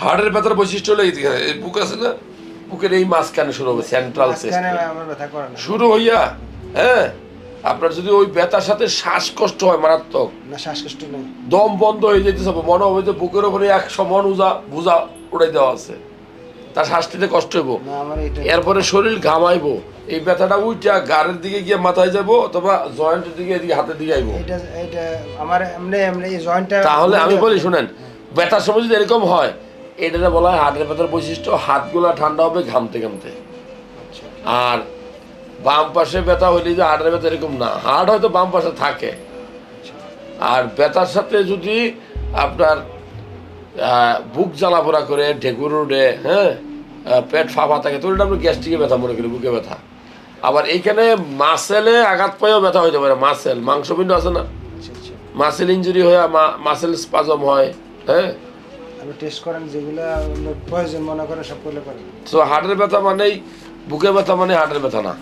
হার্টের ব্যথার বৈশিষ্ট্য হলো এই বুক আছে না? বুকের এই মাঝখানে শুরু হবে সেন্ট্রাল শুরু হইয়া হ্যাঁ? আপনার যদি ওই ব্যথার সাথে শ্বাসকষ্ট হয় মারাত্মক। না শ্বাসকষ্ট নেই। দম বন্ধ হয়ে যেতেছে মনে হবে যে বুকের উপরে একশো মন উজা বুঝা উড়াই দেওয়া আছে। তার শ্বাস নিতে কষ্ট হইব। এরপরে শরীর ঘামাইবো। এই ব্যথাটা উইটা গাড়ের দিকে গিয়ে মাথায় যাব অথবা জয়েন্টের দিকে এদিকে হাতের দিকে আইবো। এটা এটা আমার এমনি এমনি এই জয়েন্টটা তাহলে আমি বলি শুনেন ব্যথার সময় যদি এরকম হয় এটা বলা হয় হার্টের ব্যথার বৈশিষ্ট্য হাতগুলা ঠান্ডা হবে ঘামতে ঘামতে। আর বাম পাশে ব্যথা হইলে যে হার্টের ব্যথা এরকম না হার্ট হয়তো বাম পাশে থাকে। আর ব্যথার সাথে যদি আপনার বুক জ্বালাপোড়া করে ঢেকুর উঠে হ্যাঁ পেট ফাঁপা থাকে তো আমরা গ্যাস্ট্রিকে ব্যথা মনে করি বুকে ব্যথা। আবার এইখানে মাসেলে আঘাত পাইও ব্যথা হইতে পারে মাসেল মাংসপিণ্ড আছে না? আচ্ছা আচ্ছা। মাসেল ইঞ্জুরি হয়ে মাসেল স্পাজম হয় হ্যাঁ? আপনি টেস্ট করেন, যেগুলো প্রয়োজন, মনে করেন সবগুলো করেন তো হার্টের ব্যথা মানেই বুকে ব্যথা মানে হার্টের ব্যথা না।